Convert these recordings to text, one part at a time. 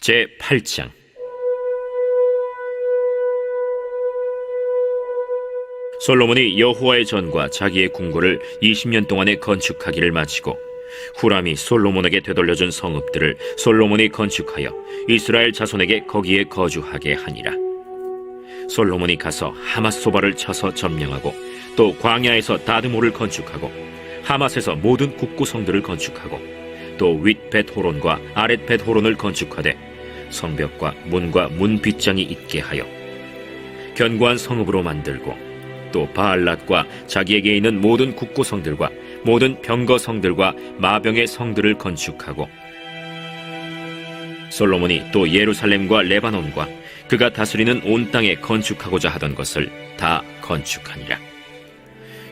제 8장 솔로몬이 여호와의 전과 자기의 궁궐을 20년 동안에 건축하기를 마치고 후람이 솔로몬에게 되돌려준 성읍들을 솔로몬이 건축하여 이스라엘 자손에게 거기에 거주하게 하니라. 솔로몬이 가서 하맛소바를 쳐서 점령하고 또 광야에서 다드모를 건축하고 하맛에서 모든 국구성들을 건축하고 또 윗벳 호론과 아랫 벳 호론을 건축하되 성벽과 문과 문 빗장이 있게 하여 견고한 성읍으로 만들고 또 바알랏과 자기에게 있는 모든 국구성들과 모든 병거성들과 마병의 성들을 건축하고 솔로몬이 또 예루살렘과 레바논과 그가 다스리는 온 땅에 건축하고자 하던 것을 다 건축하니라.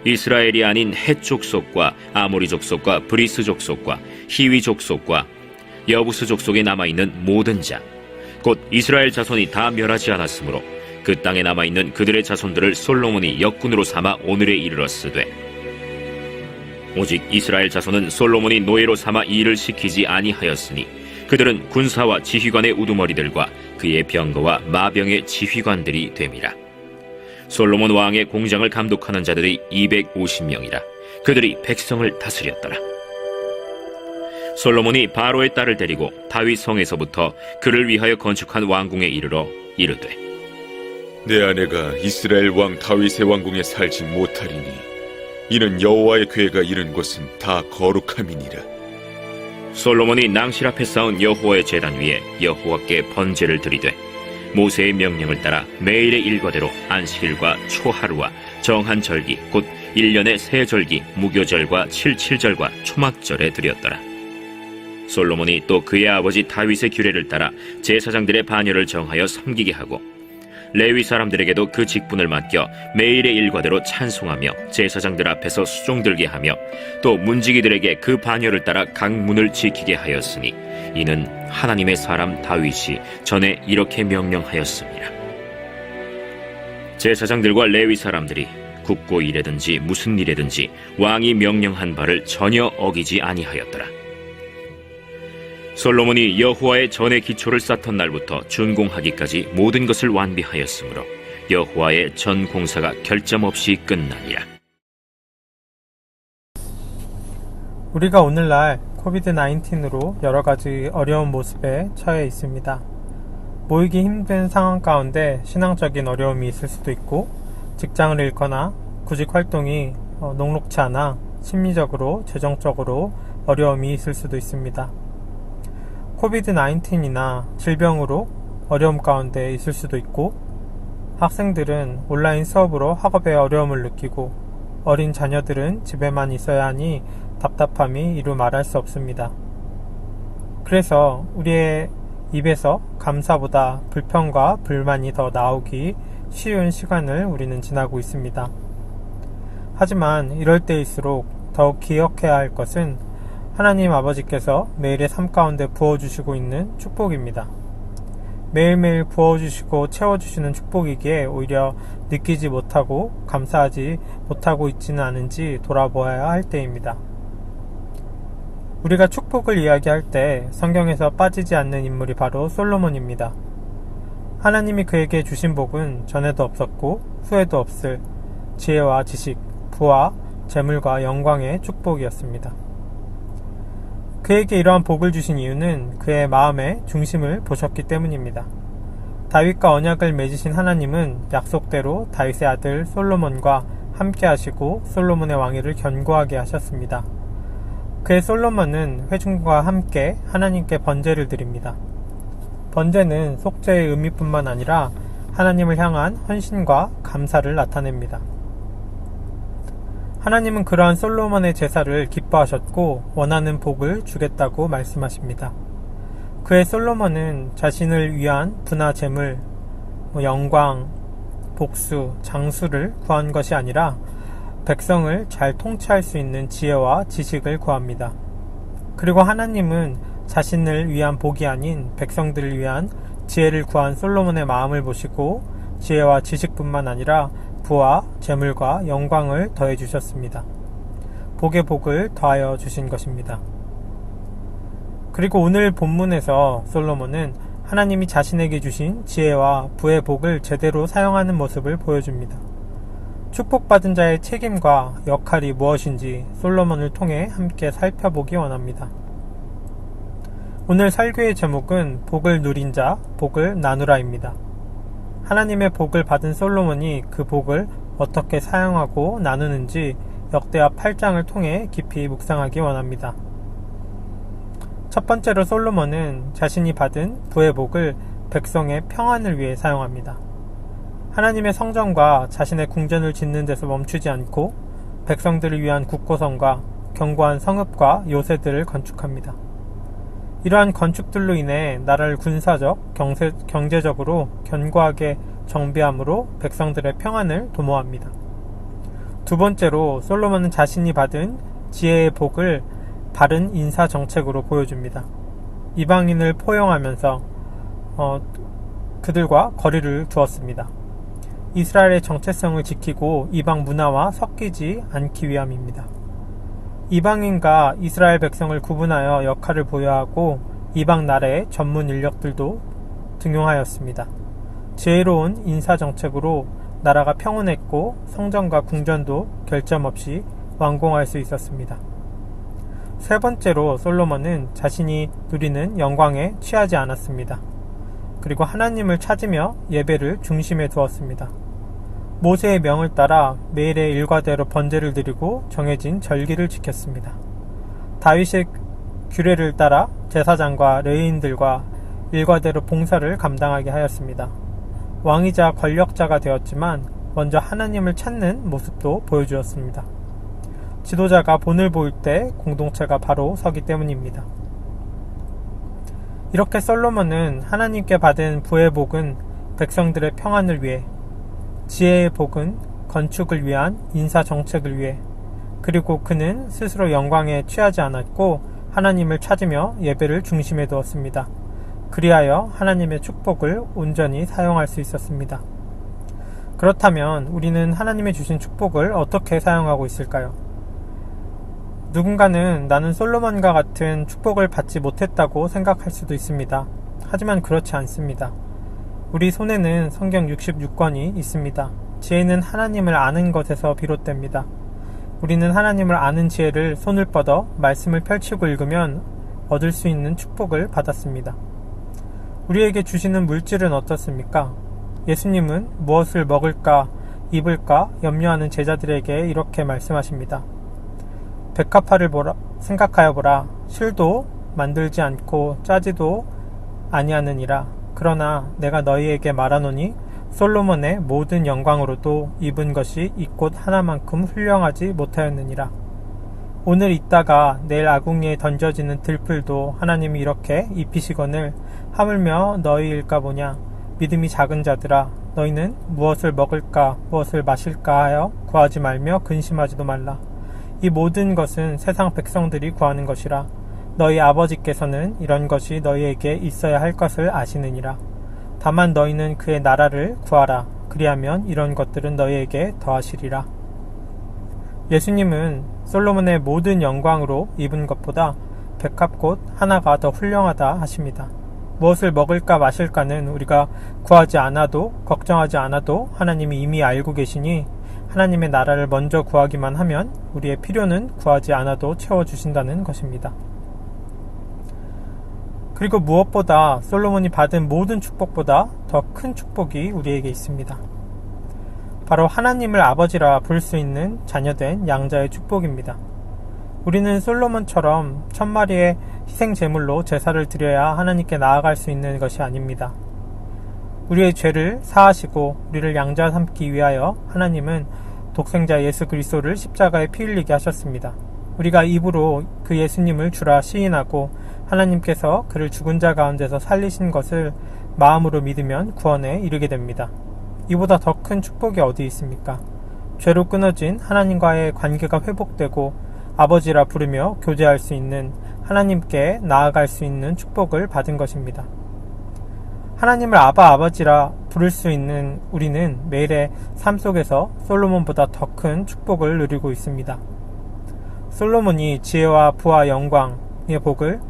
이스라엘이 아닌 헷 족속과 아모리 족속과 브리스 족속과 히위 족속과 여부스 족속에 남아 있는 모든 자, 곧 이스라엘 자손이 다 멸하지 않았으므로 그 땅에 남아 있는 그들의 자손들을 솔로몬이 역군으로 삼아 오늘에 이르렀으되 오직 이스라엘 자손은 솔로몬이 노예로 삼아 이 일을 시키지 아니하였으니 그들은 군사와 지휘관의 우두머리들과 그의 병거와 마병의 지휘관들이 됨이라. 솔로몬 왕의 공장을 감독하는 자들이 250명이라. 그들이 백성을 다스렸더라. 솔로몬이 바로의 딸을 데리고 다윗 성에서부터 그를 위하여 건축한 왕궁에 이르러 이르되 내 아내가 이스라엘 왕 다윗의 왕궁에 살지 못하리니 이는 여호와의 괴가 이른 곳은 다 거룩함이니라. 솔로몬이 낭실 앞에 쌓은 여호와의 제단 위에 여호와께 번제를 드리되 모세의 명령을 따라 매일의 일과대로 안식일과 초하루와 정한 절기 곧 1년의 세 절기 무교절과 칠칠절과 초막절에 드렸더라 솔로몬이 또 그의 아버지 다윗의 규례를 따라 제사장들의 반열을 정하여 섬기게 하고 레위 사람들에게도 그 직분을 맡겨 매일의 일과대로 찬송하며 제사장들 앞에서 수종 들게 하며 또 문지기들에게 그 반열을 따라 각 문을 지키게 하였으니 이는 하나님의 사람 다윗이 전에 이렇게 명령하였습니다. 제사장들과 레위 사람들이 국고 일에든지 무슨 일에든지 왕이 명령한 바를 전혀 어기지 아니하였더라. 솔로몬이 여호와의 전의 기초를 쌓던 날부터 준공하기까지 모든 것을 완비하였으므로 여호와의 전 공사가 결점 없이 끝나니라. 우리가 오늘날 코비드 19으로 여러 가지 어려운 모습에 처해 있습니다. 모이기 힘든 상황 가운데 신앙적인 어려움이 있을 수도 있고 직장을 잃거나 구직 활동이 어, 녹록치 않아 심리적으로 재정적으로 어려움이 있을 수도 있습니다. 코비드 19이나 질병으로 어려움 가운데 있을 수도 있고 학생들은 온라인 수업으로 학업에 어려움을 느끼고 어린 자녀들은 집에만 있어야 하니 답답함이 이루 말할 수 없습니다. 그래서 우리의 입에서 감사보다 불평과 불만이 더 나오기 쉬운 시간을 우리는 지나고 있습니다. 하지만 이럴 때일수록 더욱 기억해야 할 것은 하나님 아버지께서 매일의 삶 가운데 부어주시고 있는 축복입니다. 매일매일 부어주시고 채워주시는 축복이기에 오히려 느끼지 못하고 감사하지 못하고 있지는 않은지 돌아보아야 할 때입니다. 우리가 축복을 이야기할 때 성경에서 빠지지 않는 인물이 바로 솔로몬입니다. 하나님이 그에게 주신 복은 전에도 없었고 후에도 없을 지혜와 지식, 부와 재물과 영광의 축복이었습니다. 그에게 이러한 복을 주신 이유는 그의 마음의 중심을 보셨기 때문입니다. 다윗과 언약을 맺으신 하나님은 약속대로 다윗의 아들 솔로몬과 함께 하시고 솔로몬의 왕위를 견고하게 하셨습니다. 그의 솔로몬은 회중과 함께 하나님께 번제를 드립니다. 번제는 속죄의 의미뿐만 아니라 하나님을 향한 헌신과 감사를 나타냅니다. 하나님은 그러한 솔로몬의 제사를 기뻐하셨고 원하는 복을 주겠다고 말씀하십니다. 그의 솔로몬은 자신을 위한 분화 재물, 뭐 영광, 복수, 장수를 구한 것이 아니라 백성을 잘 통치할 수 있는 지혜와 지식을 구합니다. 그리고 하나님은 자신을 위한 복이 아닌 백성들을 위한 지혜를 구한 솔로몬의 마음을 보시고 지혜와 지식뿐만 아니라 부와 재물과 영광을 더해 주셨습니다. 복의 복을 더하여 주신 것입니다. 그리고 오늘 본문에서 솔로몬은 하나님이 자신에게 주신 지혜와 부의 복을 제대로 사용하는 모습을 보여줍니다. 축복받은 자의 책임과 역할이 무엇인지 솔로몬을 통해 함께 살펴보기 원합니다. 오늘 설교의 제목은 복을 누린 자, 복을 나누라입니다. 하나님의 복을 받은 솔로몬이 그 복을 어떻게 사용하고 나누는지 역대하 8장을 통해 깊이 묵상하기 원합니다. 첫 번째로 솔로몬은 자신이 받은 부의 복을 백성의 평안을 위해 사용합니다. 하나님의 성전과 자신의 궁전을 짓는 데서 멈추지 않고 백성들을 위한 국고성과 견고한 성읍과 요새들을 건축합니다. 이러한 건축들로 인해 나라를 군사적, 경세, 경제적으로 견고하게 정비함으로 백성들의 평안을 도모합니다. 두 번째로 솔로몬은 자신이 받은 지혜의 복을 바른 인사 정책으로 보여줍니다. 이방인을 포용하면서 어, 그들과 거리를 두었습니다. 이스라엘의 정체성을 지키고 이방 문화와 섞이지 않기 위함입니다. 이방인과 이스라엘 백성을 구분하여 역할을 부여하고 이방 나라의 전문 인력들도 등용하였습니다. 지혜로운 인사 정책으로 나라가 평온했고 성전과 궁전도 결점 없이 완공할 수 있었습니다. 세 번째로 솔로몬은 자신이 누리는 영광에 취하지 않았습니다. 그리고 하나님을 찾으며 예배를 중심에 두었습니다. 모세의 명을 따라 매일의 일과대로 번제를 드리고 정해진 절기를 지켰습니다. 다윗의 규례를 따라 제사장과 레인들과 일과대로 봉사를 감당하게 하였습니다. 왕이자 권력자가 되었지만 먼저 하나님을 찾는 모습도 보여주었습니다. 지도자가 본을 보일 때 공동체가 바로 서기 때문입니다. 이렇게 솔로몬은 하나님께 받은 부의 복은 백성들의 평안을 위해 지혜의 복은 건축을 위한 인사 정책을 위해 그리고 그는 스스로 영광에 취하지 않았고 하나님을 찾으며 예배를 중심에 두었습니다. 그리하여 하나님의 축복을 온전히 사용할 수 있었습니다. 그렇다면 우리는 하나님의 주신 축복을 어떻게 사용하고 있을까요? 누군가는 나는 솔로몬과 같은 축복을 받지 못했다고 생각할 수도 있습니다. 하지만 그렇지 않습니다. 우리 손에는 성경 66권이 있습니다. 지혜는 하나님을 아는 것에서 비롯됩니다. 우리는 하나님을 아는 지혜를 손을 뻗어 말씀을 펼치고 읽으면 얻을 수 있는 축복을 받았습니다. 우리에게 주시는 물질은 어떻습니까? 예수님은 무엇을 먹을까, 입을까 염려하는 제자들에게 이렇게 말씀하십니다. 백합화를 보라, 생각하여 보라. 실도 만들지 않고 짜지도 아니하느니라. 그러나 내가 너희에게 말하노니 솔로몬의 모든 영광으로도 입은 것이 이 꽃 하나만큼 훌륭하지 못하였느니라. 오늘 있다가 내일 아궁이에 던져지는 들풀도 하나님이 이렇게 입히시거늘 하물며 너희일까 보냐? 믿음이 작은 자들아 너희는 무엇을 먹을까 무엇을 마실까 하여 구하지 말며 근심하지도 말라. 이 모든 것은 세상 백성들이 구하는 것이라 너희 아버지께서는 이런 것이 너희에게 있어야 할 것을 아시느니라 다만 너희는 그의 나라를 구하라 그리하면 이런 것들은 너희에게 더하시리라 예수님은 솔로몬의 모든 영광으로 입은 것보다 백합꽃 하나가 더 훌륭하다 하십니다. 무엇을 먹을까 마실까는 우리가 구하지 않아도 걱정하지 않아도 하나님이 이미 알고 계시니 하나님의 나라를 먼저 구하기만 하면 우리의 필요는 구하지 않아도 채워주신다는 것입니다. 그리고 무엇보다 솔로몬이 받은 모든 축복보다 더 큰 축복이 우리에게 있습니다. 바로 하나님을 아버지라 부를 수 있는 자녀된 양자의 축복입니다. 우리는 솔로몬처럼 천 마리의 희생 제물로 제사를 드려야 하나님께 나아갈 수 있는 것이 아닙니다. 우리의 죄를 사하시고 우리를 양자 삼기 위하여 하나님은 독생자 예수 그리스도를 십자가에 피 흘리게 하셨습니다. 우리가 입으로 그 예수님을 주라 시인하고 하나님께서 그를 죽은 자 가운데서 살리신 것을 마음으로 믿으면 구원에 이르게 됩니다. 이보다 더 큰 축복이 어디 있습니까? 죄로 끊어진 하나님과의 관계가 회복되고 아버지라 부르며 교제할 수 있는 하나님께 나아갈 수 있는 축복을 받은 것입니다. 하나님을 아바 아버지라 부를 수 있는 우리는 매일의 삶 속에서 솔로몬보다 더 큰 축복을 누리고 있습니다. 솔로몬이 지혜와 부와 영광의 복을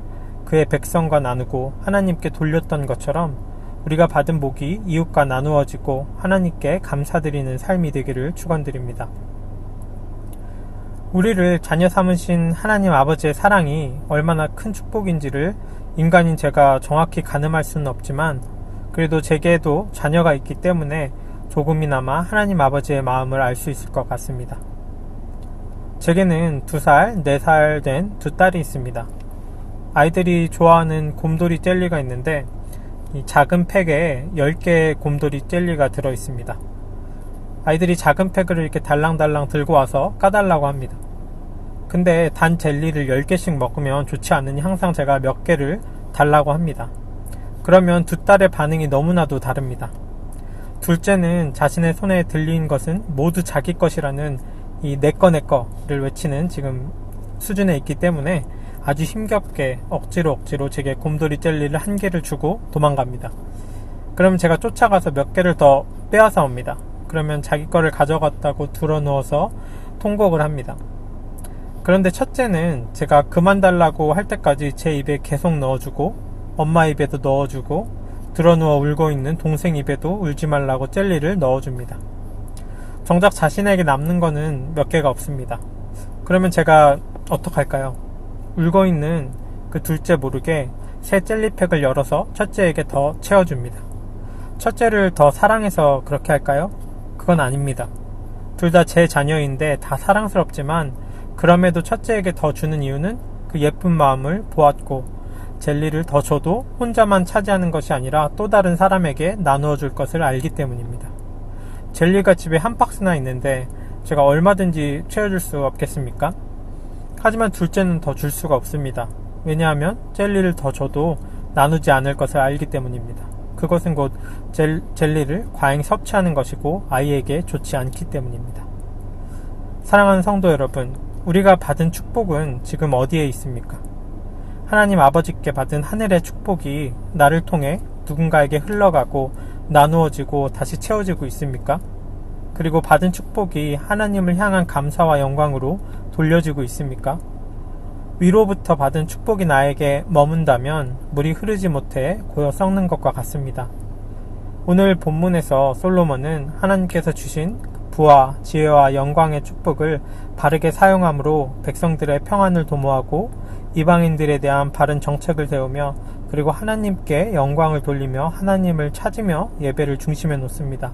그의 백성과 나누고 하나님께 돌렸던 것처럼 우리가 받은 복이 이웃과 나누어지고 하나님께 감사드리는 삶이 되기를 축원드립니다. 우리를 자녀 삼으신 하나님 아버지의 사랑이 얼마나 큰 축복인지를 인간인 제가 정확히 가늠할 수는 없지만 그래도 제게도 자녀가 있기 때문에 조금이나마 하나님 아버지의 마음을 알 수 있을 것 같습니다. 제게는 두 살, 네살된 두 딸이 있습니다. 아이들이 좋아하는 곰돌이 젤리가 있는데 이 작은 팩에 10개의 곰돌이 젤리가 들어 있습니다. 아이들이 작은 팩을 이렇게 달랑달랑 들고 와서 까달라고 합니다. 근데 단 젤리를 10개씩 먹으면 좋지 않으니 항상 제가 몇 개를 달라고 합니다. 그러면 두 딸의 반응이 너무나도 다릅니다. 둘째는 자신의 손에 들린 것은 모두 자기 것이라는 이 내꺼 내꺼를 외치는 지금 수준에 있기 때문에 아주 힘겹게 억지로 억지로 제게 곰돌이 젤리를 한 개를 주고 도망갑니다. 그러면 제가 쫓아가서 몇 개를 더 빼앗아 옵니다. 그러면 자기 거를 가져갔다고 들어누워서 통곡을 합니다. 그런데 첫째는 제가 그만 달라고 할 때까지 제 입에 계속 넣어주고 엄마 입에도 넣어주고 드러누워 울고 있는 동생 입에도 울지 말라고 젤리를 넣어줍니다. 정작 자신에게 남는 거는 몇 개가 없습니다. 그러면 제가 어떡할까요? 울고 있는 그 둘째 모르게 새 젤리팩을 열어서 첫째에게 더 채워줍니다. 첫째를 더 사랑해서 그렇게 할까요? 그건 아닙니다. 둘 다 제 자녀인데 다 사랑스럽지만 그럼에도 첫째에게 더 주는 이유는 그 예쁜 마음을 보았고 젤리를 더 줘도 혼자만 차지하는 것이 아니라 또 다른 사람에게 나누어 줄 것을 알기 때문입니다. 젤리가 집에 한 박스나 있는데 제가 얼마든지 채워줄 수 없겠습니까? 하지만 둘째는 더 줄 수가 없습니다. 왜냐하면 젤리를 더 줘도 나누지 않을 것을 알기 때문입니다. 그것은 곧 젤, 젤리를 과잉 섭취하는 것이고 아이에게 좋지 않기 때문입니다. 사랑하는 성도 여러분, 우리가 받은 축복은 지금 어디에 있습니까? 하나님 아버지께 받은 하늘의 축복이 나를 통해 누군가에게 흘러가고 나누어지고 다시 채워지고 있습니까? 그리고 받은 축복이 하나님을 향한 감사와 영광으로 돌려지고 있습니까? 위로부터 받은 축복이 나에게 머문다면 물이 흐르지 못해 고여 썩는 것과 같습니다. 오늘 본문에서 솔로몬은 하나님께서 주신 부와 지혜와 영광의 축복을 바르게 사용함으로 백성들의 평안을 도모하고 이방인들에 대한 바른 정책을 세우며 그리고 하나님께 영광을 돌리며 하나님을 찾으며 예배를 중심에 놓습니다.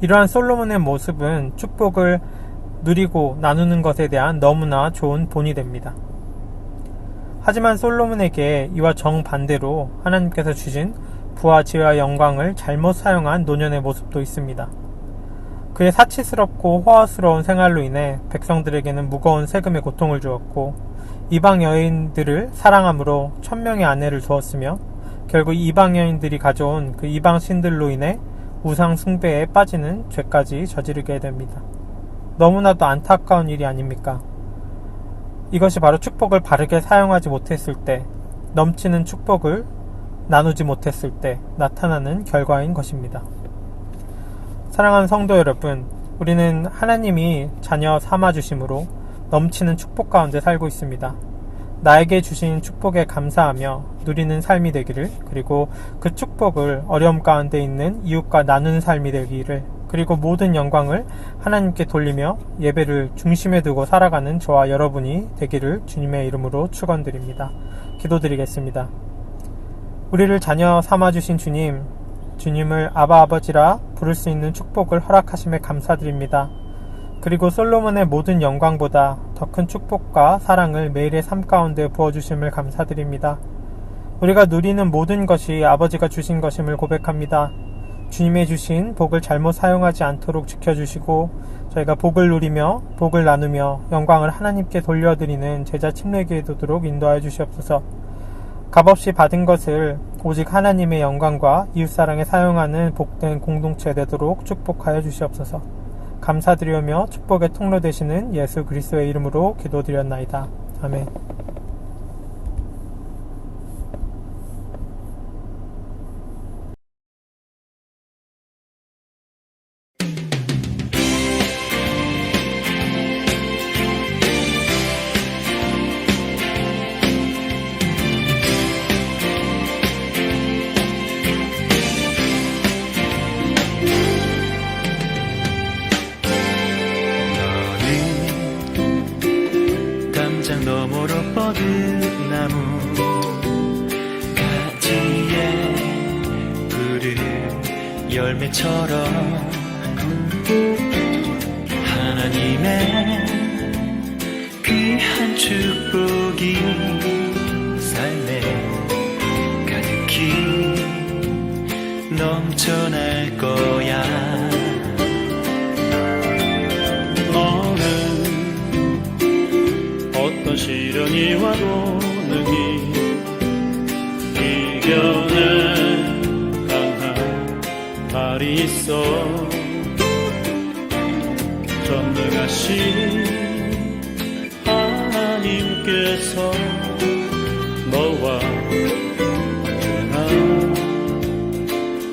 이러한 솔로몬의 모습은 축복을 누리고 나누는 것에 대한 너무나 좋은 본이 됩니다. 하지만 솔로몬에게 이와 정반대로 하나님께서 주신 부와 지혜와 영광을 잘못 사용한 노년의 모습도 있습니다. 그의 사치스럽고 호화스러운 생활로 인해 백성들에게는 무거운 세금의 고통을 주었고 이방 여인들을 사랑함으로 천명의 아내를 두었으며 결국 이방 여인들이 가져온 그 이방 신들로 인해 우상 숭배에 빠지는 죄까지 저지르게 됩니다. 너무나도 안타까운 일이 아닙니까? 이것이 바로 축복을 바르게 사용하지 못했을 때, 넘치는 축복을 나누지 못했을 때 나타나는 결과인 것입니다. 사랑하는 성도 여러분, 우리는 하나님이 자녀 삼아주심으로 넘치는 축복 가운데 살고 있습니다. 나에게 주신 축복에 감사하며 누리는 삶이 되기를, 그리고 그 축복을 어려움 가운데 있는 이웃과 나누는 삶이 되기를, 그리고 모든 영광을 하나님께 돌리며 예배를 중심에 두고 살아가는 저와 여러분이 되기를 주님의 이름으로 축원드립니다. 기도드리겠습니다. 우리를 자녀 삼아 주신 주님, 주님을 아바 아버지라 부를 수 있는 축복을 허락하심에 감사드립니다. 그리고 솔로몬의 모든 영광보다 더 큰 축복과 사랑을 매일의 삶 가운데 부어 주심을 감사드립니다. 우리가 누리는 모든 것이 아버지가 주신 것임을 고백합니다. 주님의 주신 복을 잘못 사용하지 않도록 지켜주시고 저희가 복을 누리며 복을 나누며 영광을 하나님께 돌려드리는 제자 침례기에 도도록 인도하여 주시옵소서. 값없이 받은 것을 오직 하나님의 영광과 이웃사랑에 사용하는 복된 공동체 되도록 축복하여 주시옵소서. 감사드리며 축복의 통로 되시는 예수 그리스도의 이름으로 기도드렸나이다. 아멘. 헤쳐낼 거야. 너는 어떤 시련이 와도 능히 이겨낼 강한 발이 있어.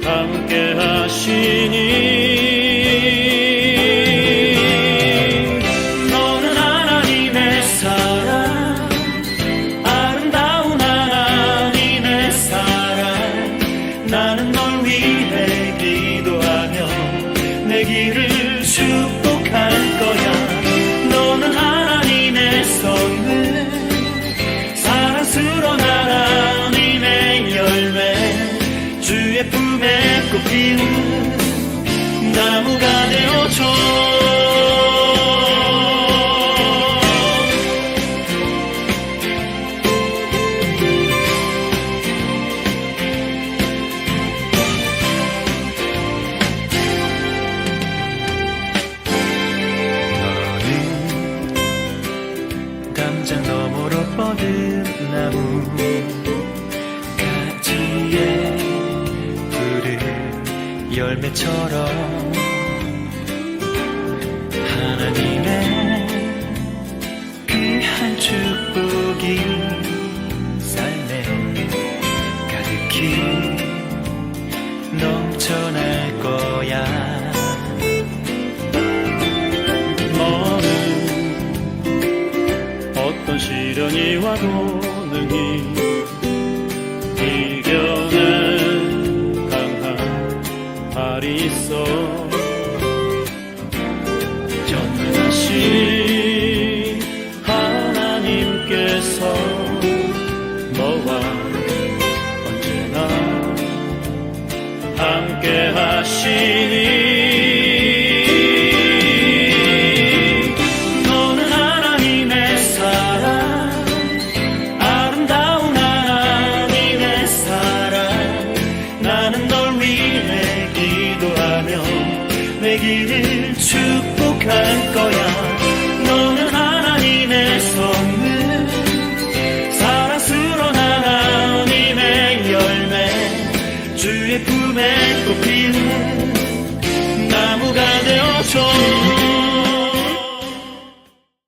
함께 하시니. 와도 능히 이겨낼 강한 발이 있어 전능하신 하나님께서 너와 언제나 함께 하 시.